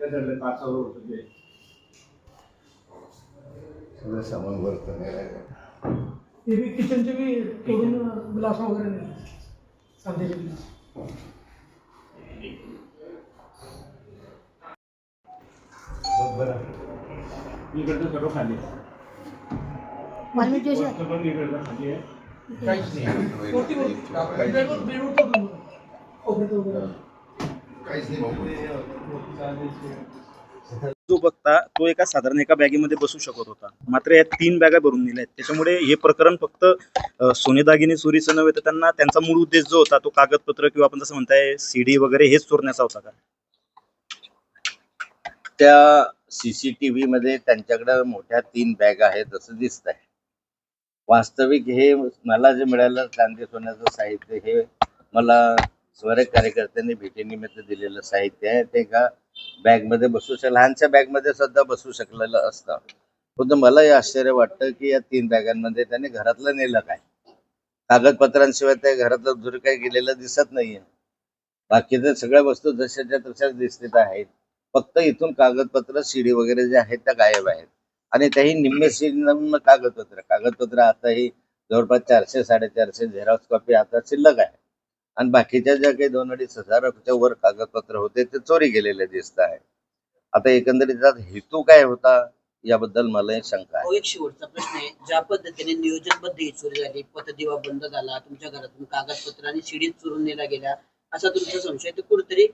काय ते ग्लास निघालेलं सगळं सामान वरतं नाही राहिलं. ते बी किचनचे बी तोडून ग्लास वगैरे नाही. सांध्याचे ग्लास इकडचं सर्व खाली. वाल्मिक जोशी. पण इकडचं खाली आहे. काहीच नाही. काहीच नाही भाऊ. जो बघता तो एका साधारण एका बॅगेमध्ये बसू शकत होता. मात्र या तीन बॅगा भरून नेल्या आहेत. त्याच्यामुळे हे प्रकरण फक्त सोने दागिने चोरीचं नव्हे तर त्यांना त्यांचा मूळ उद्देश जो होता तो कागदपत्र किंवा आपण जसं म्हणताय सीडी वगैरे हेच चोरण्याचा होता का? त्या सीसीटीव्ही मध्ये त्यांच्याकडे मोठ्या तीन बॅग आहेत असं दिसत आहे वास्तविक हे मला जे मिळालं चांदी सोन्याचं साहित्य हे मला स्वरक कार्यकर्त्यांनी भेटीनिमित्त दिलेलं साहित्य आहे. ते का बॅगमध्ये बसू शकलं लहानशा बॅगमध्ये सुद्धा बसू शकलेलं असतं. पण मला हे आश्चर्य वाटतं की या तीन बॅगांमध्ये त्याने घरातलं नेलं काय? कागदपत्रांशिवाय त्या घरातलं दूर काही गेलेलं दिसत नाहीये. बाकीच्या सगळ्या वस्तू जशाच्या तशाच दिसत आहेत. फक्त इथून कागदपत्र शिडी वगैरे जे आहेत त्या गायब आहेत. आणि त्याही निम्मे निम्म कागदपत्र. कागदपत्र आताही जवळपास चारशे साडेचारशे झेरॉक्स कॉपी आता शिल्लक आहे. आणि बाकीच्या ज्या काही दोन अडीच हजाराच्या वर कागदपत्र होते ते चोरी गेलेले दिसत आहे. आता एकंदरीत हेतू काय होता याबद्दल मला शंका आहे. एक शेवटचा प्रश्न आहे. ज्या पद्धतीने नियोजनबद्ध ही चोरी झाली पथदिवा बंद झाला तुमच्या घरातून कागदपत्र आणि शिडीत चोरून नेला गेला असा तुमचा संशय तर कुठेतरी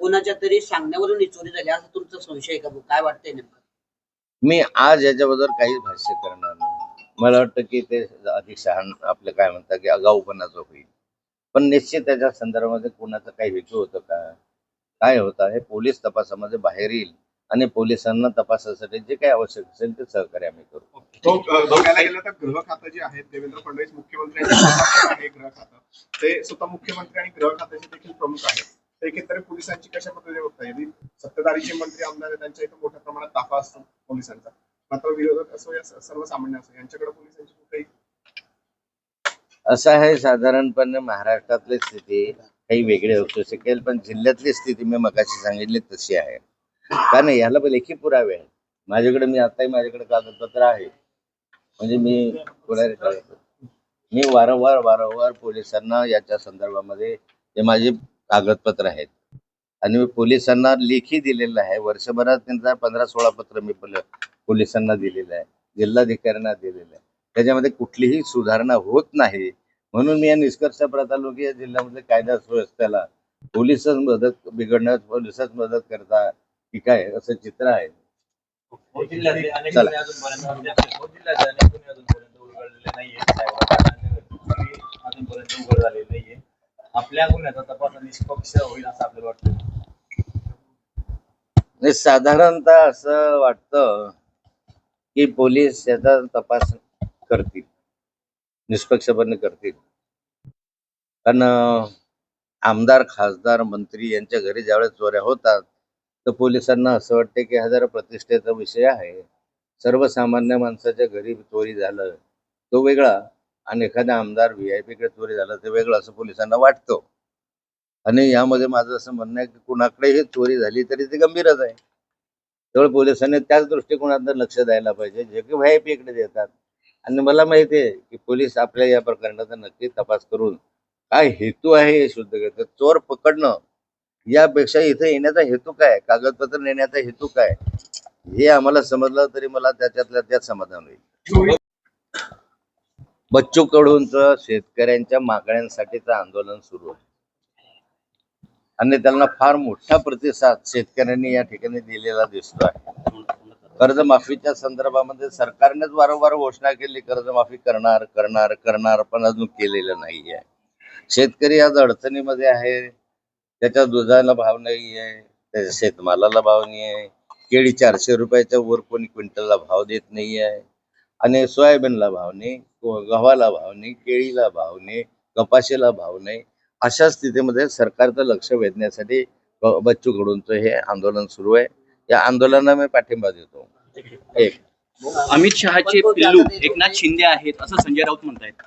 कोणाच्या तरी सांगण्यावरून ही चोरी झाली असा तुमचा संशय आहे का? काय वाटतंय नेमकं? मी आज याच्याबद्दल काहीच भाष्य करणार नाही. मला वाटतं की ते अधिक शहाण आपलं काय म्हणतात की आगाऊपणाचं होईल. पण निश्चित त्याच्या संदर्भामध्ये कोणाचा काही हेतू होतं का? काय होतं? हे पोलीस तपासामध्ये बाहेर येईल आणि पोलिसांना तपासासाठी जे काही आवश्यक असेल ते सहकार्य आम्ही करू. बघायला गेलं तर गृह खातं जे आहे देवेंद्र फडणवीस मुख्यमंत्री गृह खातं ते स्वतः मुख्यमंत्री आणि गृह खात्याचे देखील प्रमुख आहेत. तर एकंदरीत पोलिसांची कशा पद्धतीने बघता येईल? सत्ताधारीचे मंत्री आमदार त्यांच्या इथं मोठ्या प्रमाणात ताफा असतो पोलिसांचा. मात्र विरोधक असो या सर्वसामान्य असो यांच्याकडे पोलिसांची कुठेही असं आहे साधारणपणे महाराष्ट्रातली स्थिती काही वेगळी असू शकेल पण जिल्ह्यातली स्थिती मी मगाशी सांगितली तशी आहे. कारण याला पण लेखी पुरावे आहेत. माझ्याकडे मी आताही माझ्याकडे कागदपत्र आहे. म्हणजे मी मी वारंवार वारंवार पोलिसांना याच्या संदर्भामध्ये हे माझे कागदपत्र आहेत. आणि मी पोलिसांना लेखी दिलेलं आहे. वर्षभरात त्यांचा पंधरा सोळा पत्र मी पोलिसांना दिलेलं आहे. जिल्हाधिकाऱ्यांना दिलेलं आहे. त्याच्यामध्ये कुठलीही सुधारणा होत नाही. म्हणून मी या निष्कर्षाप्रत आलो की या जिल्ह्यामध्ये कायदा सुव्यवस्थेला पोलिसच मदत बिघडण्यास पोलिसच मदत करता की काय असं चित्र आहे. आपल्या गुन्ह्याचा तपास निष्पक्ष होईल असं आपल्याला वाटतं? म्हणजे साधारणतः असं वाटतं की पोलीस याचा तपास करतील. निष्पक्षपणे करतील. कारण आमदार खासदार मंत्री यांच्या घरी ज्यावेळेस चोऱ्या होतात तर पोलिसांना असं वाटते की हा जरा प्रतिष्ठेचा विषय आहे. सर्वसामान्य माणसाच्या घरी चोरी झालं तो वेगळा. आणि एखादा आमदार व्ही आय पीकडे चोरी झालं ते वेगळं असं पोलिसांना वाटतं. आणि यामध्ये माझं असं म्हणणं आहे की कुणाकडेही चोरी झाली तरी ते गंभीरच आहे. त्यामुळे पोलिसांनी त्याच दृष्टिकोनातून लक्ष द्यायला पाहिजे जे की व्ही आय पीकडे देतात. आणि मला माहिती आहे की पोलीस आपल्या या प्रकरणाचा नक्की तपास करून काय हेतू आहे हे शुद्ध करतात. चोर पकडणं यापेक्षा इथे येण्याचा हेतू काय? कागदपत्र नेण्याचा हेतू काय? हे आम्हाला समजलं तरी मला त्याच्यातल्या त्यात समाधान होईल. बच्चू कडूंचं शेतकऱ्यांच्या मागण्यांसाठीचं आंदोलन सुरू आहे. आणि त्यांना फार मोठा प्रतिसाद शेतकऱ्यांनी या ठिकाणी दिलेला दिसतो आहे कर्जमाफीच्या संदर्भामध्ये सरकारनेच वारंवार घोषणा केली कर्जमाफी करणार करणार करणार पण अजून केलेलं नाही आहे शेतकरी आज अडचणीमध्ये आहे त्याच्या दुधाला भाव नाही आहे त्याच्या शेतमालाला भाव नाही आहे केळी चारशे रुपयाच्या वर कोणी क्विंटलला भाव देत नाही आहे आणि सोयाबीनला भाव नाही गव्हाला भाव नाही केळीला भाव नाही कपाशीला भाव नाही अशा स्थितीमध्ये सरकारचं लक्ष वेधण्यासाठी बच्चू कडूंचं हे आंदोलन सुरू आहे. या आंदोलनाला मी पाठिंबा देतो. एक. अमित शहाचे पिल्लू एकनाथ शिंदे आहेत असं संजय राऊत म्हणतायत.